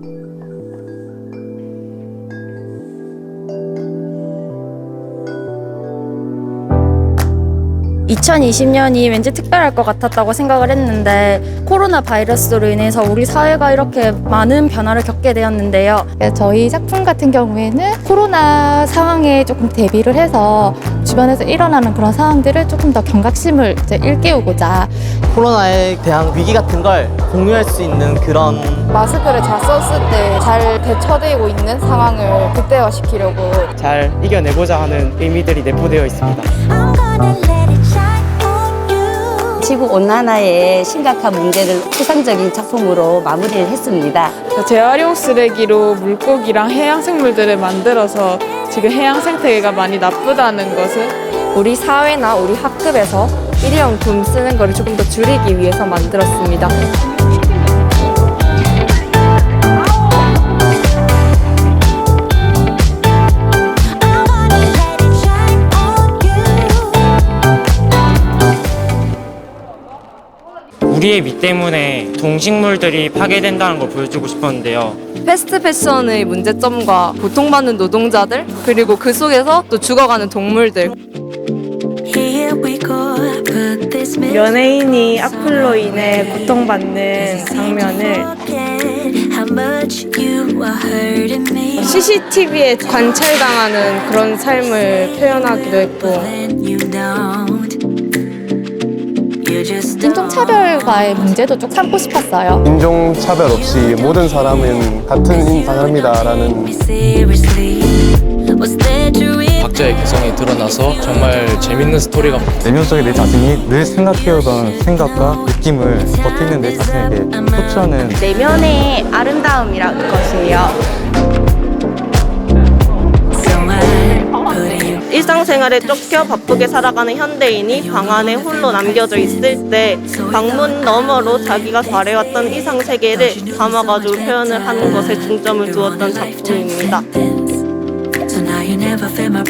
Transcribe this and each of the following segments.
Thank you. (2020년이) 왠지 특별할 것 같았다고 생각을 했는데 코로나 바이러스로 인해서 우리 사회가 이렇게 많은 변화를 겪게 되었는데요. 그래서 저희 작품 같은 경우에는 코로나 상황에 조금 대비를 해서 주변에서 일어나는 그런 상황들을 조금 더 경각심을 이제 일깨우고자 코로나에 대한 위기 같은 걸 공유할 수 있는 그런 마스크를 잘 썼을 때 잘 대처되고 있는 상황을 극대화시키려고 잘 이겨내고자 하는 의미들이 내포되어 있습니다. 지구 온난화의 심각한 문제를 추상적인 작품으로 마무리를 했습니다. 재활용 쓰레기로 물고기랑 해양 생물들을 만들어서 지금 해양 생태계가 많이 나쁘다는 것을 우리 사회나 우리 학급에서 일회용품 쓰는 거를 조금 더 줄이기 위해서 만들었습니다. 우리의 미 때문에 동식물들이 파괴된다는 걸 보여주고 싶었는데요. 패스트 패션의 문제점과 고통받는 노동자들 그리고 그 속에서 또 죽어가는 동물들 연예인이 악플로 인해 고통받는 장면을. CCTV에 관찰당하는 그런 삶을 표현하기도 했고 인종차별과의 문제도 좀 삼고 싶었어요. 인종차별 없이 모든 사람은 같은 사람이다라는? 각자의 개성이 드러나서 정말 재밌는 스토리가 내면 속에 내 자신이 늘 생각해오던 생각과 느낌을 버티는 내 자신에게 소추하는 내면의 아름다움이라는 것이에요. 일상생활에 쫓겨 바쁘게 살아가는 현대인이 방 안에 홀로 남겨져 있을 때 방문 너머로 자기가 바래왔던 이상 세계를 담아가지고 표현을 하는 것에 중점을 두었던 작품입니다.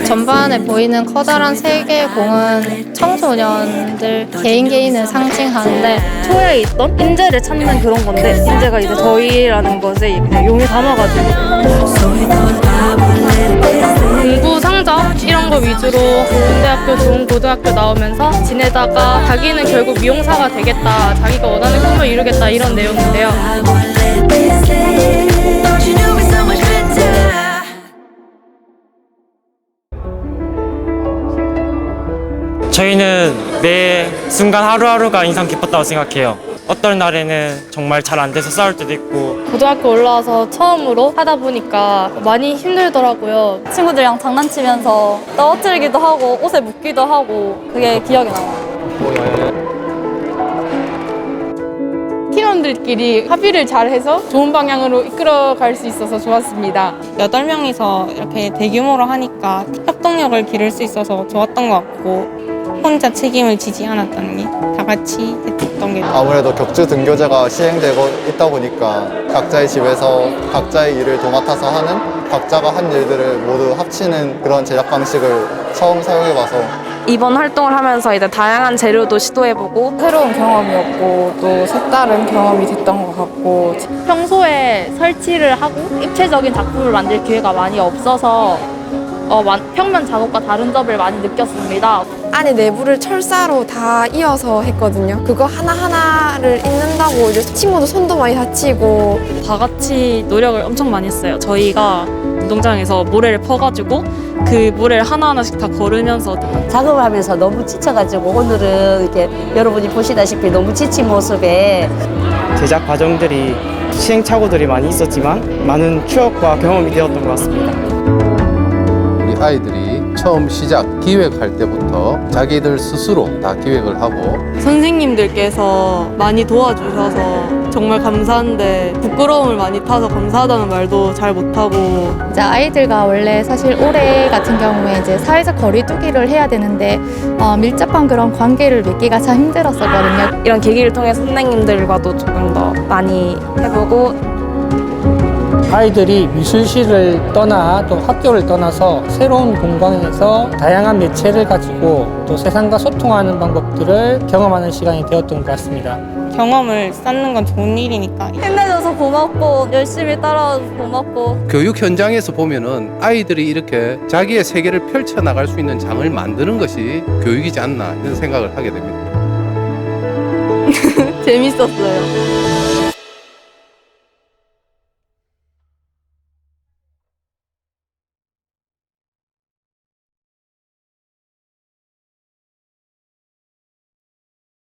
전반에 보이는 커다란 세 개의 공은 청소년들 개인 개인을 상징하는데 초에 있던 인재를 찾는 그런 건데 인재가 이제 저희라는 것에 용을 담아가지고 위주로 좋은 대학교 좋은 고등학교 나오면서 지내다가 자기는 결국 미용사가 되겠다 자기가 원하는 꿈을 이루겠다 이런 내용인데요? 저희는 매 순간 하루하루가 인상 깊었다고 생각해요. 어떤 날에는 정말 잘 안 돼서 싸울 때도 있고. 고등학교 올라와서 처음으로 하다 보니까 많이 힘들더라고요. 친구들이랑 장난치면서 떨어뜨리기도 하고 옷에 묻기도 하고 그게 기억이 나요. 팀원들끼리 합의를 잘해서 좋은 방향으로 이끌어 갈 수 있어서 좋았습니다. 여덟 명이서 이렇게 대규모로 하니까 협동력을 기를 수 있어서 좋았던 것 같고 혼자 책임을 지지 않았다는 게 다 같이 했던 게 아무래도 격주 등교제가 시행되고 있다 보니까 각자의 집에서 각자의 일을 도맡아서 하는 각자가 한 일들을 모두 합치는 그런 제작 방식을 처음 사용해봐서 이번 활동을 하면서 이제 다양한 재료도 시도해보고 새로운 경험이었고 또 색다른 경험이 됐던 것 같고 평소에 설치를 하고 입체적인 작품을 만들 기회가 많이 없어서 어, 완- 평면 작업과 다른 점을 많이 느꼈습니다. 안에 내부를 철사로 다 이어서 했거든요. 그거 하나하나를 읽는다고 이제 친구도 손도 많이 다치고 다 같이 노력을 엄청 많이 했어요. 저희가 운동장에서 모래를 퍼가지고 그 모래를 하나하나씩 다 걸으면서 작업을 하면서 너무 지쳐가지고 오늘은 이렇게 여러분이 보시다시피 너무 지친 모습에 제작 과정들이 시행착오들이 많이 있었지만 많은 추억과 경험이 되었던 것 같습니다. 우리 아이들이 처음 시작 기획할 때부터 자기들 스스로 다 기획을 하고 선생님들께서 많이 도와주셔서 정말 감사한데 부끄러움을 많이 타서 감사하다는 말도 잘 못하고 이제 아이들과 원래 사실 올해 같은 경우에 이제 사회적 거리두기를 해야 되는데 어, 밀접한 그런 관계를 맺기가 참 힘들었었거든요. 이런 계기를 통해 선생님들과도 조금 더 많이 해보고 아이들이 미술실을 떠나 또 학교를 떠나서 새로운 공간에서 다양한 매체를 가지고 또 세상과 소통하는 방법들을 경험하는 시간이 되었던 것 같습니다. 경험을 쌓는 건 좋은 일이니까 힘내줘서 고맙고 열심히 따라와서 고맙고 교육 현장에서 보면은 아이들이 이렇게 자기의 세계를 펼쳐 나갈 수 있는 장을 만드는 것이 교육이지 않나 이런 생각을 하게 됩니다. 재밌었어요.